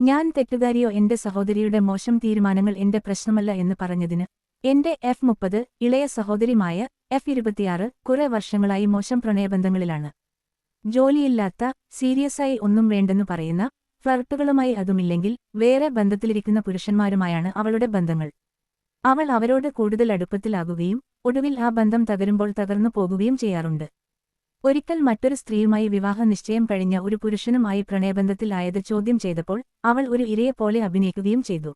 ഞാൻ തെറ്റുകാരിയോ എന്റെ സഹോദരിയുടെ മോശം തീരുമാനങ്ങൾ എന്റെ പ്രശ്നമല്ല എന്ന് പറഞ്ഞതിന് എന്റെ എഫ് മുപ്പത് ഇളയ സഹോദരിമായ എഫ് ഇരുപത്തിയാറ് കുറെ വർഷങ്ങളായി മോശം പ്രണയബന്ധങ്ങളിലാണ്. ജോലിയില്ലാത്ത സീരിയസായി ഒന്നും വേണ്ടെന്നു പറയുന്ന ഫ്ലർട്ടുകളുമായി അതുമില്ലെങ്കിൽ വേറെ ബന്ധത്തിലിരിക്കുന്ന പുരുഷന്മാരുമായാണ് അവളുടെ ബന്ധങ്ങൾ. അവൾ അവരോട് കൂടുതൽ അടുപ്പത്തിലാകുകയും ഒടുവിൽ ആ ബന്ധം തകരുമ്പോൾ തകർന്നു പോകുകയും ചെയ്യാറുണ്ട്. ഒരിക്കൽ മറ്റൊരു സ്ത്രീയുമായി വിവാഹ നിശ്ചയം കഴിഞ്ഞ ഒരു പുരുഷനുമായി പ്രണയബന്ധത്തിലായത് ചോദ്യം ചെയ്തപ്പോൾ അവൾ ഒരു ഇരയെപ്പോലെ അഭിനയിക്കുകയും ചെയ്തു.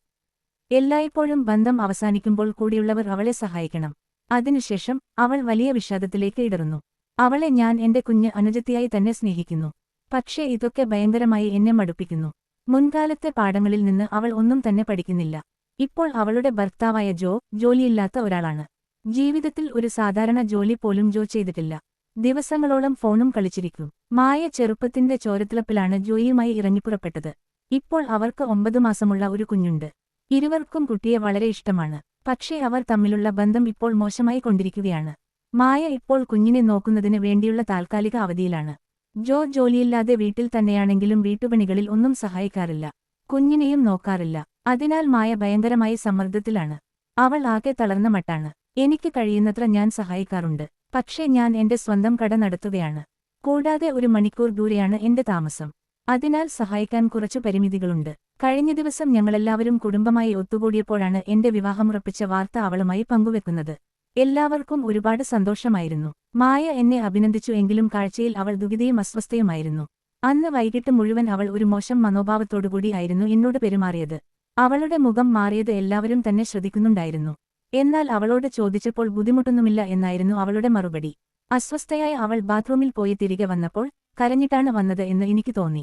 എല്ലായ്പ്പോഴും ബന്ധം അവസാനിക്കുമ്പോൾ കൂടിയുള്ളവർ അവളെ സഹായിക്കണം. അതിനുശേഷം അവൾ വലിയ വിഷാദത്തിലേക്ക് ഇടറുന്നു. അവളെ ഞാൻ എന്റെ കുഞ്ഞ് അനുജത്തിയായി തന്നെ സ്നേഹിക്കുന്നു. പക്ഷേ ഇതൊക്കെ ഭയങ്കരമായി എന്നെ മടുപ്പിക്കുന്നു. മുൻകാലത്തെ പാഠങ്ങളിൽ നിന്ന് അവൾ ഒന്നും തന്നെ പഠിക്കുന്നില്ല. ഇപ്പോൾ അവളുടെ ഭർത്താവായ ജോ ജോലിയില്ലാത്ത ഒരാളാണ്. ജീവിതത്തിൽ ഒരു സാധാരണ ജോലി പോലും ജോ ചെയ്തിട്ടില്ല. ദിവസങ്ങളോളം ഫോണും കളിച്ചിരിക്കും. മായ ചെറുപ്പത്തിന്റെ ചോരത്തിളപ്പിലാണ് ജോയിയുമായി ഇറങ്ങിപ്പുറപ്പെട്ടത്. ഇപ്പോൾ അവർക്ക് ഒമ്പത് മാസമുള്ള ഒരു കുഞ്ഞുണ്ട്. ഇരുവർക്കും കുട്ടിയെ വളരെ ഇഷ്ടമാണ്. പക്ഷേ അവർ തമ്മിലുള്ള ബന്ധം ഇപ്പോൾ മോശമായി കൊണ്ടിരിക്കുകയാണ്. മായ ഇപ്പോൾ കുഞ്ഞിനെ നോക്കുന്നതിന് വേണ്ടിയുള്ള താൽക്കാലിക അവധിയിലാണ്. ജോ ജോലിയില്ലാതെ വീട്ടിൽ തന്നെയാണെങ്കിലും വീട്ടുപണികളിൽ ഒന്നും സഹായിക്കാറില്ല. കുഞ്ഞിനെയും നോക്കാറില്ല. അതിനാൽ മായ ഭയങ്കരമായി സമ്മർദ്ദത്തിലാണ്. അവൾ ആകെ തളർന്ന മട്ടാണ്. എനിക്ക് കഴിയുന്നത്ര ഞാൻ സഹായിക്കാറുണ്ട്. പക്ഷേ ഞാൻ എന്റെ സ്വന്തം കട നടത്തുകയാണ്. കൂടാതെ ഒരു മണിക്കൂർ ദൂരെയാണ് എന്റെ താമസം. അതിനാൽ സഹായിക്കാൻ കുറച്ചു പരിമിതികളുണ്ട്. കഴിഞ്ഞ ദിവസം ഞങ്ങളെല്ലാവരും കുടുംബമായി ഒത്തുകൂടിയപ്പോഴാണ് എന്റെ വിവാഹമുറപ്പിച്ച വാർത്ത അവളുമായി പങ്കുവെക്കുന്നത്. എല്ലാവർക്കും ഒരുപാട് സന്തോഷമായിരുന്നു. മായ എന്നെ അഭിനന്ദിച്ചു എങ്കിലും കാഴ്ചയിൽ അവൾ ദുരിതയും അസ്വസ്ഥയുമായിരുന്നു. അന്ന് വൈകിട്ട് മുഴുവൻ അവൾ ഒരു മോശം മനോഭാവത്തോടുകൂടി ആയിരുന്നു എന്നോട് പെരുമാറിയത്. അവളുടെ മുഖം മാറിയത് എല്ലാവരും തന്നെ ശ്രദ്ധിക്കുന്നുണ്ടായിരുന്നു. എന്നാൽ അവളോട് ചോദിച്ചപ്പോൾ ബുദ്ധിമുട്ടൊന്നുമില്ല എന്നായിരുന്നു അവളുടെ മറുപടി. അസ്വസ്ഥയായ അവൾ ബാത്റൂമിൽ പോയി തിരികെ വന്നപ്പോൾ കരഞ്ഞിട്ടാണ് വന്നത് എന്ന് എനിക്ക് തോന്നി.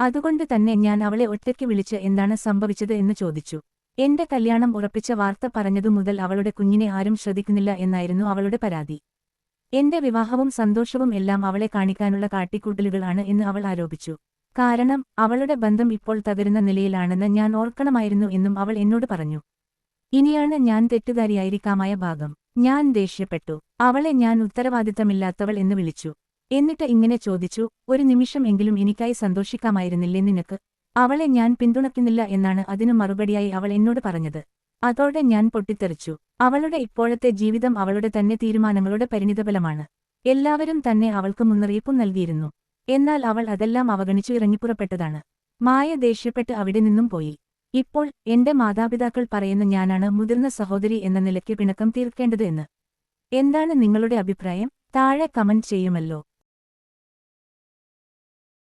അതുകൊണ്ട് തന്നെ ഞാൻ അവളെ ഒറ്റയ്ക്ക് വിളിച്ച് എന്താണ് സംഭവിച്ചത് എന്ന് ചോദിച്ചു. എന്റെ കല്യാണം ഉറപ്പിച്ച വാർത്ത പറഞ്ഞതു മുതൽ അവളുടെ കുഞ്ഞിനെ ആരും ശ്രദ്ധിക്കുന്നില്ല എന്നായിരുന്നു അവളുടെ പരാതി. എന്റെ വിവാഹവും സന്തോഷവും എല്ലാം അവളെ കാണിക്കാനുള്ള കാട്ടിക്കൂട്ടലുകളാണ് എന്ന് അവൾ ആരോപിച്ചു. കാരണം അവളുടെ ബന്ധം ഇപ്പോൾ തകരുന്ന നിലയിലാണെന്ന് ഞാൻ ഓർക്കണമായിരുന്നു എന്നും അവൾ എന്നോട് പറഞ്ഞു. ഇനിയാണ് ഞാൻ തെറ്റുകാരിയായിരിക്കാമായ ഭാഗം. ഞാൻ ദേഷ്യപ്പെട്ടു. അവളെ ഞാൻ ഉത്തരവാദിത്തമില്ലാത്തവൾ എന്ന് വിളിച്ചു. എന്നിട്ട് ഇങ്ങനെ ചോദിച്ചു ഒരു നിമിഷം എങ്കിലും എനിക്കായി സന്തോഷിക്കാമായിരുന്നില്ലേ നിനക്ക്? അവളെ ഞാൻ പിന്തുണയ്ക്കുന്നില്ല എന്നാണ് അതിനു മറുപടിയായി അവൾ എന്നോട് പറഞ്ഞത്. അതോടെ ഞാൻ പൊട്ടിത്തെറിച്ചു. അവളുടെ ഇപ്പോഴത്തെ ജീവിതം അവളുടെ തന്നെ തീരുമാനങ്ങളുടെ പരിണിതഫലമാണ്. എല്ലാവരും തന്നെ അവൾക്ക് മുന്നറിയിപ്പും നൽകിയിരുന്നു. എന്നാൽ അവൾ അതെല്ലാം അവഗണിച്ചു ഇറങ്ങിപ്പുറപ്പെട്ടതാണ്. മായ ദേഷ്യപ്പെട്ട് അവിടെ നിന്നും പോയി. ഇപ്പോൾ എന്റെ മാതാപിതാക്കൾ പറയുന്ന ഞാനാണ് മുതിർന്ന സഹോദരി എന്ന നിലയ്ക്ക് പിണക്കം തീർക്കേണ്ടത് എന്താണ് നിങ്ങളുടെ അഭിപ്രായം? താഴെ കമന്റ് ചെയ്യുമല്ലോ.